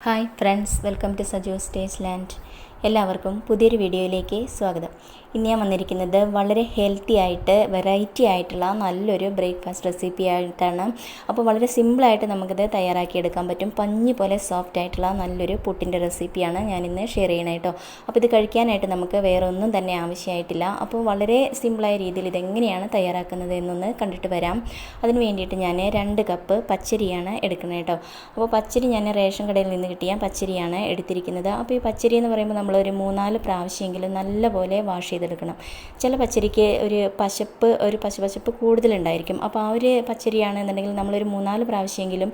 Hi friends welcome to Sajo's stage land എല്ലാവർക്കും പുതിയൊരു വീഡിയോയിലേക്ക് സ്വാഗതം. ഇന്ന് ഞാൻ വന്നിരിക്കുന്നത് വളരെ ഹെൽത്തി ആയിട്ട് വെറൈറ്റി ആയിട്ടുള്ള നല്ലൊരു ബ്രേക്ക്ഫാസ്റ്റ് റെസിപ്പി ആയിട്ടാണ്. അപ്പോൾ വളരെ സിമ്പിളായിട്ട് നമുക്കിത് തയ്യാറാക്കിയെടുക്കാൻ പറ്റും. പഞ്ഞി പോലെ സോഫ്റ്റ് ആയിട്ടുള്ള നല്ലൊരു പുട്ടിന്റെ റെസിപ്പിയാണ് ഞാൻ ഇന്ന് ഷെയർ ചെയ്യണേ കേട്ടോ അപ്പോൾ ഇത് കഴിക്കാനായിട്ട് നമുക്ക് വേറെ ഒന്നും തന്നെ ആവശ്യമായിട്ടില്ല. അപ്പോൾ വളരെ സിമ്പിളായ രീതിയിൽ ഇതെങ്ങനെയാണ് തയ്യാറാക്കുന്നത് എന്നൊന്ന് കണ്ടിട്ട് വരാം. അതിന് വേണ്ടിയിട്ട് ഞാൻ രണ്ട് കപ്പ് പച്ചരിയാണ് എടുക്കുന്നത് കേട്ടോ അപ്പോൾ പച്ചരി ഞാൻ റേഷൻ കടയിൽ നിന്ന് കിട്ടിയ പച്ചരിയാണ് എടുത്തിരിക്കുന്നത്. അപ്പോൾ ഈ പച്ചരി എന്ന് പറയുമ്പോൾ നമ്മളൊരു മൂന്നാൽ പ്രാവശ്യമെങ്കിലും നല്ലപോലെ വാഷ് ചെയ്തെടുക്കണം. ചില പച്ചരിക്ക് ഒരു പശപ്പ് ഒരു പശപശപ്പ് കൂടുതലുണ്ടായിരിക്കും. അപ്പോൾ ആ ഒരു പച്ചരിയാണെന്നുണ്ടെങ്കിൽ നമ്മളൊരു മൂന്നാൽ പ്രാവശ്യമെങ്കിലും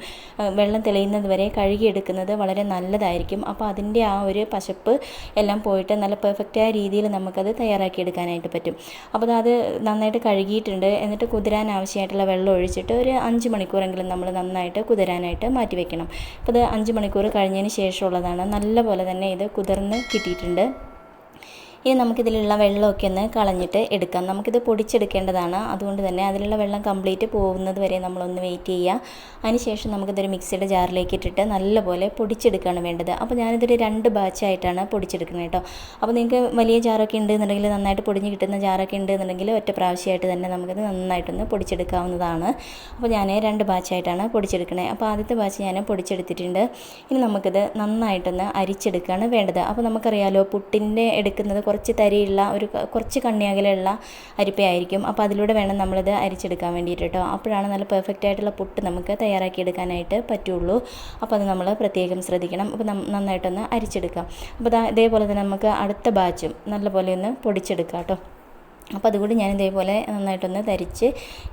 വെള്ളം തെളിയുന്നത് വരെ കഴുകിയെടുക്കുന്നത് വളരെ നല്ലതായിരിക്കും. അപ്പോൾ അതിന്റെ ആ ഒരു പശപ്പ് എല്ലാം പോയിട്ട് നല്ല പെർഫെക്റ്റായ രീതിയിൽ നമുക്കത് തയ്യാറാക്കിയെടുക്കാനായിട്ട് പറ്റും. അപ്പോൾ അത് നന്നായിട്ട് കഴുകിയിട്ടുണ്ട്. എന്നിട്ട് കുതിരാൻ ആവശ്യമായിട്ടുള്ള വെള്ളം ഒഴിച്ചിട്ട് ഒരു അഞ്ച് മണിക്കൂറെങ്കിലും നമ്മൾ നന്നായിട്ട് കുതിരാനായിട്ട് മാറ്റി വെക്കണം. അപ്പോൾ ഇത് അഞ്ച് മണിക്കൂർ കഴിഞ്ഞതിന് ശേഷമുള്ളതാണ്. നല്ലപോലെ തന്നെ ഇത് കുതിർന്ന് കിട്ടിയിട്ടുണ്ട്. ഇനി നമുക്കിതിലുള്ള വെള്ളമൊക്കെ ഒന്ന് കളഞ്ഞിട്ട് എടുക്കാം. നമുക്കിത് പൊടിച്ചെടുക്കേണ്ടതാണ്. അതുകൊണ്ട് തന്നെ അതിലുള്ള വെള്ളം കംപ്ലീറ്റ് പോകുന്നത് വരെ നമ്മളൊന്ന് വെയിറ്റ് ചെയ്യുക. അതിനുശേഷം നമുക്കിതൊരു മിക്സിയുടെ ജാറിലേക്ക് ഇട്ടിട്ട് നല്ലപോലെ പൊടിച്ചെടുക്കുകയാണ് വേണ്ടത്. അപ്പോൾ ഞാനിതൊരു രണ്ട് ബാച്ചായിട്ടാണ് പൊടിച്ചെടുക്കുന്നത് കേട്ടോ. അപ്പോൾ നിങ്ങൾക്ക് വലിയ ജാറൊക്കെ ഉണ്ടെന്നുണ്ടെങ്കിൽ നന്നായിട്ട് പൊടിഞ്ഞ് കിട്ടുന്ന ജാറൊക്കെ ഉണ്ടെന്നുണ്ടെങ്കിൽ ഒറ്റ പ്രാവശ്യമായിട്ട് തന്നെ നമുക്കിത് നന്നായിട്ടൊന്ന് പൊടിച്ചെടുക്കാവുന്നതാണ്. അപ്പോൾ ഞാൻ രണ്ട് ബാച്ചായിട്ടാണ് പൊടിച്ചെടുക്കണേ അപ്പോൾ ആദ്യത്തെ ബാച്ച് ഞാൻ പൊടിച്ചെടുത്തിട്ടുണ്ട്. ഇനി നമുക്കിത് നന്നായിട്ടൊന്ന് അരിച്ചെടുക്കുകയാണ് വേണ്ടത്. അപ്പോൾ നമുക്കറിയാലോ പുട്ടിന്റെ എടുക്കുന്നത് കുറച്ച് തരിയുള്ള ഒരു കുറച്ച് കണ്ണിയകലുള്ള അരിപ്പയായിരിക്കും. അപ്പോൾ അതിലൂടെ വേണം നമ്മളിത് അരിച്ചെടുക്കാൻ വേണ്ടിയിട്ട് കേട്ടോ അപ്പോഴാണ് നല്ല പെർഫെക്റ്റ് ആയിട്ടുള്ള പുട്ട് നമുക്ക് തയ്യാറാക്കി എടുക്കാനായിട്ട് പറ്റുള്ളൂ. അപ്പോൾ അത് നമ്മൾ പ്രത്യേകം ശ്രദ്ധിക്കണം. അപ്പോൾ നന്നായിട്ടൊന്ന് അരിച്ചെടുക്കാം. അപ്പോൾ ഇതേപോലെ തന്നെ നമുക്ക് അടുത്ത ബാച്ചും നല്ലപോലെ ഒന്ന് പൊടിച്ചെടുക്കാം കേട്ടോ അപ്പോൾ അതുകൂടി ഞാൻ ഇതേപോലെ നന്നായിട്ടൊന്ന് തരിച്ച്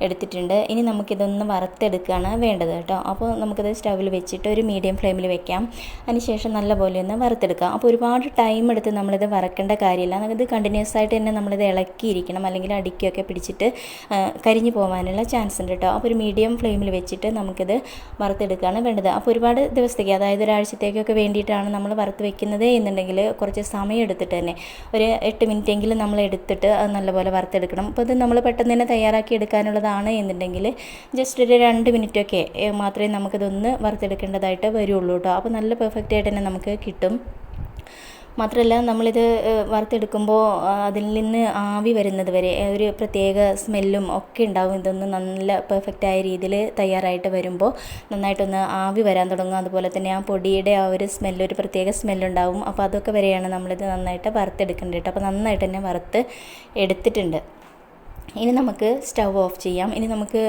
എടുത്തിട്ടുണ്ട്. ഇനി നമുക്കിതൊന്ന് വറുത്തെടുക്കുകയാണ് വേണ്ടത് കേട്ടോ. അപ്പോൾ നമുക്കിത് സ്റ്റൗവിൽ വെച്ചിട്ട് ഒരു മീഡിയം ഫ്ലെയിമിൽ വെക്കാം. അതിനുശേഷം നല്ലപോലെ ഒന്ന് വറുത്തെടുക്കാം. അപ്പോൾ ഒരുപാട് ടൈം എടുത്ത് നമ്മളിത് വറക്കേണ്ട കാര്യമില്ല. നമുക്കിത് കണ്ടിന്യൂസ് ആയിട്ട് തന്നെ നമ്മളിത് ഇളക്കിയിരിക്കണം. അല്ലെങ്കിൽ അടിക്കുകയൊക്കെ പിടിച്ചിട്ട് കരിഞ്ഞു പോകാനുള്ള ചാൻസ് ഉണ്ട് കേട്ടോ. അപ്പോൾ ഒരു മീഡിയം ഫ്ലെയിമിൽ വെച്ചിട്ട് നമുക്കിത് വറുത്തെടുക്കുകയാണ് വേണ്ടത്. അപ്പോൾ ഒരുപാട് ദിവസത്തേക്ക് അതായത് ഒരാഴ്ചത്തേക്കൊക്കെ വേണ്ടിയിട്ടാണ് നമ്മൾ വറുത്ത് വെക്കുന്നത് എന്നുണ്ടെങ്കിൽ കുറച്ച് സമയം എടുത്തിട്ട് തന്നെ ഒരു എട്ട് മിനിറ്റ് എങ്കിലും നമ്മൾ എടുത്തിട്ട് അത് നല്ലപോലെ വറുത്തെടുക്കണം. അപ്പോൾ ഇത് നമ്മൾ പെട്ടെന്ന് തന്നെ തയ്യാറാക്കി എടുക്കാനുള്ളതാണ് എന്നുണ്ടെങ്കിൽ ജസ്റ്റ് ഒരു രണ്ട് മിനിറ്റൊക്കെ മാത്രമേ നമുക്കിതൊന്ന് വറുത്തെടുക്കേണ്ടതായിട്ട് വരുള്ളൂ കേട്ടോ അപ്പോൾ നല്ല പെർഫെക്റ്റ് ആയിട്ട് തന്നെ നമുക്ക് കിട്ടും. മാത്രമല്ല നമ്മളിത് വറുത്തെടുക്കുമ്പോൾ അതിൽ നിന്ന് ആവി വരുന്നത് വരെ ഒരു പ്രത്യേക സ്മെല്ലും ഒക്കെ ഉണ്ടാവും. ഇതൊന്ന് നല്ല പെർഫെക്റ്റായ രീതിയിൽ തയ്യാറായിട്ട് വരുമ്പോൾ നന്നായിട്ടൊന്ന് ആവി വരാൻ തുടങ്ങും. അതുപോലെ തന്നെ ആ പൊടിയുടെ ആ ഒരു സ്മെല്ല് ഒരു പ്രത്യേക സ്മെല്ലുണ്ടാവും അപ്പോൾ അതൊക്കെ വരെയാണ് നമ്മളിത് നന്നായിട്ട് വറുത്തെടുക്കേണ്ടത് കേട്ടോ. അപ്പോൾ നന്നായിട്ട് തന്നെ വറുത്ത് എടുത്തിട്ടുണ്ട്. ഇനി നമുക്ക് സ്റ്റൗ ഓഫ് ചെയ്യാം. ഇനി നമുക്ക്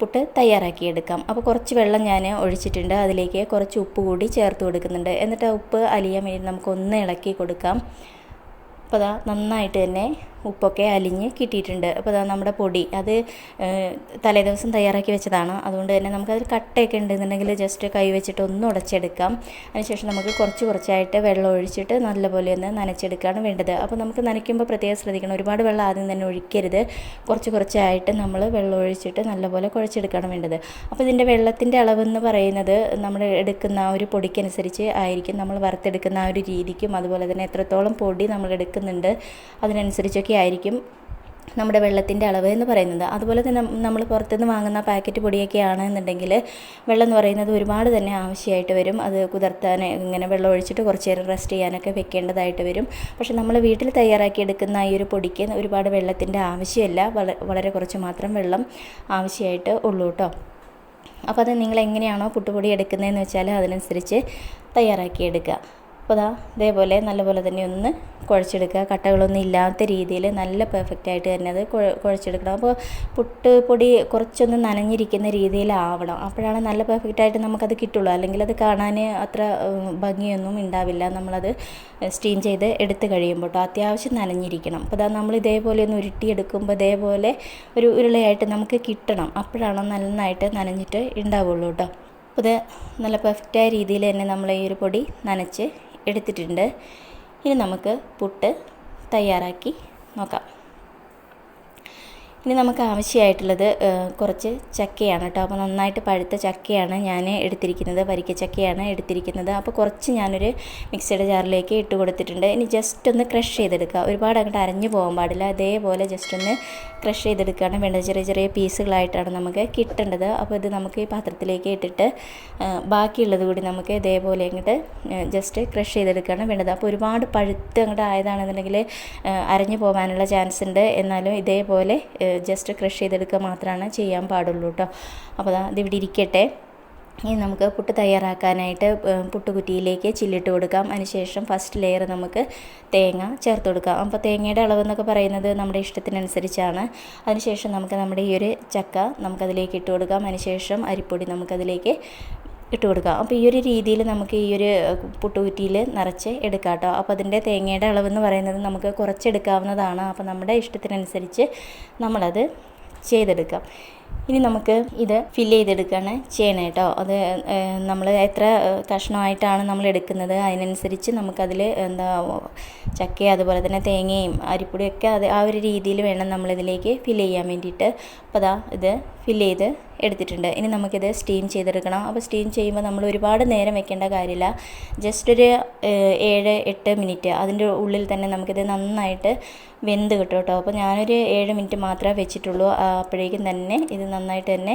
പുട്ട് തയ്യാറാക്കിയെടുക്കാം. അപ്പോൾ കുറച്ച് വെള്ളം ഞാൻ ഒഴിച്ചിട്ടുണ്ട്. അതിലേക്ക് കുറച്ച് ഉപ്പ് കൂടി ചേർത്ത് കൊടുക്കുന്നുണ്ട്. എന്നിട്ട് ആ ഉപ്പ് അലിയാൻ വേണ്ടി നമുക്കൊന്ന് ഇളക്കി കൊടുക്കാം. അപ്പോൾ അതാ നന്നായിട്ട് തന്നെ ഉപ്പൊക്കെ അലിഞ്ഞ് കിട്ടിയിട്ടുണ്ട്. അപ്പോൾ അതാ നമ്മുടെ പൊടി. അത് തലേ ദിവസം തയ്യാറാക്കി വെച്ചതാണ്. അതുകൊണ്ട് തന്നെ നമുക്കതിൽ കട്ടയൊക്കെ ഉണ്ടെന്നുണ്ടെങ്കിൽ ജസ്റ്റ് കൈ വെച്ചിട്ട് ഒന്ന് ഉടച്ചെടുക്കാം. അതിനുശേഷം നമുക്ക് കുറച്ച് കുറച്ചായിട്ട് വെള്ളം ഒഴിച്ചിട്ട് നല്ലപോലെ ഒന്ന് നനച്ചെടുക്കുകയാണ് വേണ്ടത്. അപ്പോൾ നമുക്ക് നനയ്ക്കുമ്പോൾ പ്രത്യേകം ശ്രദ്ധിക്കണം. ഒരുപാട് വെള്ളം ആദ്യം തന്നെ ഒഴിക്കരുത്. കുറച്ച് കുറച്ചായിട്ട് നമ്മൾ വെള്ളം ഒഴിച്ചിട്ട് നല്ലപോലെ കുഴച്ചെടുക്കുകയാണ് വേണ്ടത്. അപ്പോൾ ഇതിന്റെ വെള്ളത്തിന്റെ അളവെന്ന് പറയുന്നത് നമ്മൾ എടുക്കുന്ന ആ ഒരു പൊടിക്കനുസരിച്ച് ആയിരിക്കും. നമ്മൾ വറുത്തെടുക്കുന്ന ആ ഒരു രീതിക്കും അതുപോലെ തന്നെ എത്രത്തോളം പൊടി നമ്മൾ എടുക്കുന്നുണ്ട് അതിനനുസരിച്ചൊക്കെ ആയിരിക്കും നമ്മുടെ വെള്ളത്തിന്റെ അളവ് എന്ന് പറയുന്നത്. അതുപോലെ തന്നെ നമ്മൾ പുറത്തുനിന്ന് വാങ്ങുന്ന പാക്കറ്റ് പൊടിയൊക്കെ ആണെന്നുണ്ടെങ്കിൽ വെള്ളം എന്ന് പറയുന്നത് ഒരുപാട് തന്നെ ആവശ്യമായിട്ട് വരും. അത് കുതിർത്താൻ ഇങ്ങനെ വെള്ളം ഒഴിച്ചിട്ട് കുറച്ച് നേരം റെസ്റ്റ് ചെയ്യാനൊക്കെ വെക്കേണ്ടതായിട്ട് വരും. പക്ഷേ നമ്മൾ വീട്ടിൽ തയ്യാറാക്കി എടുക്കുന്ന ഈ ഒരു പൊടിക്ക് ഒരുപാട് വെള്ളത്തിന്റെ ആവശ്യമില്ല. വളരെ കുറച്ച് മാത്രം വെള്ളം ആവശ്യമായിട്ട് ഉള്ളൂ കേട്ടോ. അപ്പോൾ അത് നിങ്ങൾ എങ്ങനെയാണോ പുട്ടുപൊടി എടുക്കുന്നതെന്ന് വെച്ചാൽ അതിനനുസരിച്ച് തയ്യാറാക്കിയെടുക്കുക അപ്പോൾ ഇതാ ഇതേപോലെ നല്ലപോലെ തന്നെ ഒന്ന് കുഴച്ചെടുക്കുക. കട്ടകളൊന്നും ഇല്ലാത്ത രീതിയിൽ നല്ല പെർഫെക്റ്റ് ആയിട്ട് തന്നെ അത് കുഴ- കുഴച്ചെടുക്കണം. അപ്പോൾ പുട്ട് പൊടി കുറച്ചൊന്ന് നനഞ്ഞിരിക്കുന്ന രീതിയിലാവണം. അപ്പോഴാണ് നല്ല പെർഫെക്റ്റ് ആയിട്ട് നമുക്കത് കിട്ടുള്ളൂ. അല്ലെങ്കിൽ അത് കാണാൻ അത്ര ഭംഗിയൊന്നും ഉണ്ടാവില്ല. നമ്മളത് സ്റ്റീം ചെയ്ത് എടുത്ത് കഴിയുമ്പോൾ കേട്ടോ. അത്യാവശ്യം നനഞ്ഞിരിക്കണം. അപ്പോൾ അതാ നമ്മൾ ഇതേപോലെ ഒന്ന് ഉരുട്ടിയെടുക്കുമ്പോൾ ഇതേപോലെ ഒരു ഉരുളയായിട്ട് നമുക്ക് കിട്ടണം. അപ്പോഴാണ് നന്നായിട്ട് നനഞ്ഞിട്ട് ഉണ്ടാവുള്ളൂ കേട്ടോ. അപ്പോൾ ഇത് നല്ല പെർഫെക്റ്റായ രീതിയിൽ തന്നെ നമ്മൾ ഈ ഒരു പൊടി നനച്ച് എടുത്തിട്ടുണ്ട്. ഇനി നമുക്ക് പുട്ട് തയ്യാറാക്കി നോക്കാം. ഇനി നമുക്ക് ആവശ്യമായിട്ടുള്ളത് കുറച്ച് ചക്കയാണ് കേട്ടോ. അപ്പോൾ നന്നായിട്ട് പഴുത്ത ചക്കയാണ് ഞാൻ എടുത്തിരിക്കുന്നത്. വരിക്ക ചക്കയാണ് എടുത്തിരിക്കുന്നത്. അപ്പോൾ കുറച്ച് ഞാനൊരു മിക്സിയുടെ ജാറിലേക്ക് ഇട്ട് കൊടുത്തിട്ടുണ്ട്. ഇനി ജസ്റ്റ് ഒന്ന് ക്രഷ് ചെയ്തെടുക്കുക. ഒരുപാട് അങ്ങോട്ട് അരഞ്ഞു പോകാൻ പാടില്ല. അതേപോലെ ജസ്റ്റ് ഒന്ന് ക്രഷ് ചെയ്തെടുക്കുകയാണ് വേണ്ടത്. ചെറിയ ചെറിയ പീസുകളായിട്ടാണ് നമുക്ക് കിട്ടേണ്ടത്. അപ്പോൾ ഇത് നമുക്ക് ഈ പാത്രത്തിലേക്ക് ഇട്ടിട്ട് ബാക്കിയുള്ളത് കൂടി നമുക്ക് ഇതേപോലെ അങ്ങോട്ട് ജസ്റ്റ് ക്രഷ് ചെയ്തെടുക്കുകയാണ് വേണ്ടത്. അപ്പോൾ ഒരുപാട് പഴുത്ത് അങ്ങോട്ട് ആയതാണെന്നുണ്ടെങ്കിൽ അരഞ്ഞു പോകാനുള്ള ചാൻസ് ഉണ്ട്. എന്നാലും ഇതേപോലെ ജസ്റ്റ് ക്രഷ് ചെയ്തെടുക്കുക മാത്രമാണ് ചെയ്യാൻ പാടുള്ളൂ കേട്ടോ അപ്പോൾ അത് ഇവിടെ ഇരിക്കട്ടെ. ഇനി നമുക്ക് പുട്ട് തയ്യാറാക്കാനായിട്ട് പുട്ടുകുറ്റിയിലേക്ക് ചില്ലിട്ട് കൊടുക്കാം. അതിനുശേഷം ഫസ്റ്റ് ലെയർ നമുക്ക് തേങ്ങ ചേർത്ത് കൊടുക്കാം. അപ്പോൾ തേങ്ങയുടെ അളവെന്നൊക്കെ പറയുന്നത് നമ്മുടെ ഇഷ്ടത്തിനനുസരിച്ചാണ്. അതിനുശേഷം നമുക്ക് നമ്മുടെ ഈ ഒരു ചക്ക നമുക്കതിലേക്ക് ഇട്ട് കൊടുക്കാം. അതിനുശേഷം അരിപ്പൊടി നമുക്കതിലേക്ക് ഇട്ട് കൊടുക്കുക. അപ്പോൾ ഈ ഒരു രീതിയിൽ നമുക്ക് ഈ ഒരു പുട്ടുകുറ്റിയിൽ നിറച്ച് എടുക്കാം കേട്ടോ. അപ്പോൾ അതിന്റെ തേങ്ങയുടെ അളവെന്ന് പറയുന്നത് നമുക്ക് കുറച്ചെടുക്കാവുന്നതാണ്. അപ്പോൾ നമ്മുടെ ഇഷ്ടത്തിനനുസരിച്ച് നമ്മളത് ചെയ്തെടുക്കാം. ഇനി നമുക്ക് ഇത് ഫില്ല് ചെയ്തെടുക്കുകയാണ് ചെയ്യണം കേട്ടോ. അത് നമ്മൾ എത്ര കഷ്ണമായിട്ടാണ് നമ്മൾ എടുക്കുന്നത് അതിനനുസരിച്ച് നമുക്കതിൽ എന്താ ചക്ക അതുപോലെ തന്നെ തേങ്ങയും അരിപ്പൊടിയൊക്കെ അത് ആ ഒരു രീതിയിൽ വേണം നമ്മളിതിലേക്ക് ഫില്ല് ചെയ്യാൻ വേണ്ടിയിട്ട്. അപ്പോൾ അതാ ഇത് ഫില്ല് ചെയ്ത് എടുത്തിട്ടുണ്ട്. ഇനി നമുക്കിത് സ്റ്റീം ചെയ്തെടുക്കണം. അപ്പോൾ സ്റ്റീം ചെയ്യുമ്പോൾ നമ്മൾ ഒരുപാട് നേരം വെക്കേണ്ട കാര്യമില്ല. ജസ്റ്റ് ഒരു ഏഴ് എട്ട് മിനിറ്റ് അതിന്റെ ഉള്ളിൽ തന്നെ നമുക്കിത് നന്നായിട്ട് വെന്ത് കിട്ടും കേട്ടോ. അപ്പോൾ ഞാനൊരു ഏഴ് മിനിറ്റ് മാത്രമേ വെച്ചിട്ടുള്ളൂ. അപ്പോഴേക്കും തന്നെ ഇത് നന്നായിട്ട് തന്നെ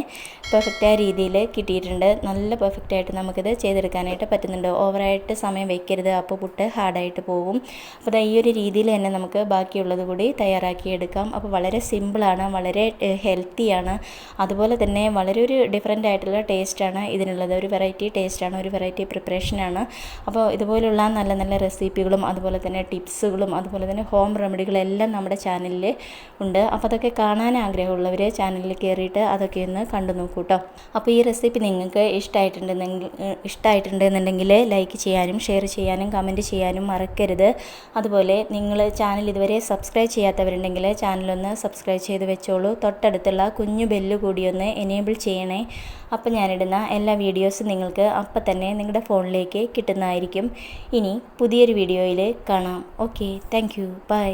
പെർഫെക്റ്റായ രീതിയിൽ കിട്ടിയിട്ടുണ്ട്. നല്ല പെർഫെക്റ്റായിട്ട് നമുക്കിത് ചെയ്തെടുക്കാനായിട്ട് പറ്റുന്നുണ്ട്. ഓവറായിട്ട് സമയം വെക്കരുത്. അപ്പോൾ പുട്ട് ഹാർഡായിട്ട് പോകും അപ്പോൾ ഈ ഒരു രീതിയിൽ തന്നെ നമുക്ക് ബാക്കിയുള്ളത് കൂടി തയ്യാറാക്കി എടുക്കാം. അപ്പോൾ വളരെ സിമ്പിളാണ് വളരെ ഹെൽത്തിയാണ് അതുപോലെ തന്നെ വളരെ ഒരു ഡിഫറെന്റ് ആയിട്ടുള്ള ടേസ്റ്റാണ് ഇതിനുള്ളത്. ഒരു വെറൈറ്റി ടേസ്റ്റാണ് ഒരു വെറൈറ്റി പ്രിപ്പറേഷനാണ് അപ്പോൾ ഇതുപോലുള്ള നല്ല നല്ല റെസിപ്പികളും അതുപോലെ തന്നെ ടിപ്സുകളും അതുപോലെ തന്നെ ഹോം റെമഡികളും എല്ലാം നമ്മുടെ ചാനലിൽ ഉണ്ട്. അപ്പോൾ അതൊക്കെ കാണാൻ ആഗ്രഹമുള്ളവർ ചാനലിൽ കയറിയിട്ട് അതൊക്കെ ഒന്ന് കണ്ടു നോക്കൂ കേട്ടോ അപ്പോൾ ഈ റെസിപ്പി നിങ്ങൾക്ക് ഇഷ്ടമായിട്ടുണ്ടെന്നെങ്കിൽ ഇഷ്ടമായിട്ടുണ്ടെന്നുണ്ടെങ്കിൽ ലൈക്ക് ചെയ്യാനും ഷെയർ ചെയ്യാനും കമന്റ് ചെയ്യാനും മറക്കരുത്. അതുപോലെ നിങ്ങൾ ചാനൽ ഇതുവരെ സബ്സ്ക്രൈബ് ചെയ്യാത്തവരുണ്ടെങ്കിൽ ചാനലൊന്ന് സബ്സ്ക്രൈബ് ചെയ്ത് വെച്ചോളൂ. തൊട്ടടുത്തുള്ള കുഞ്ഞു ബെല്ല് കൂടി ഒന്ന് എനേബിൾ ചെയ്യണേ. അപ്പോൾ ഞാനിടുന്ന എല്ലാ വീഡിയോസും നിങ്ങൾക്ക് അപ്പം തന്നെ നിങ്ങളുടെ ഫോണിലേക്ക് കിട്ടുന്നതായിരിക്കും. ഇനി പുതിയൊരു വീഡിയോയിൽ കാണാം. Okay thank bye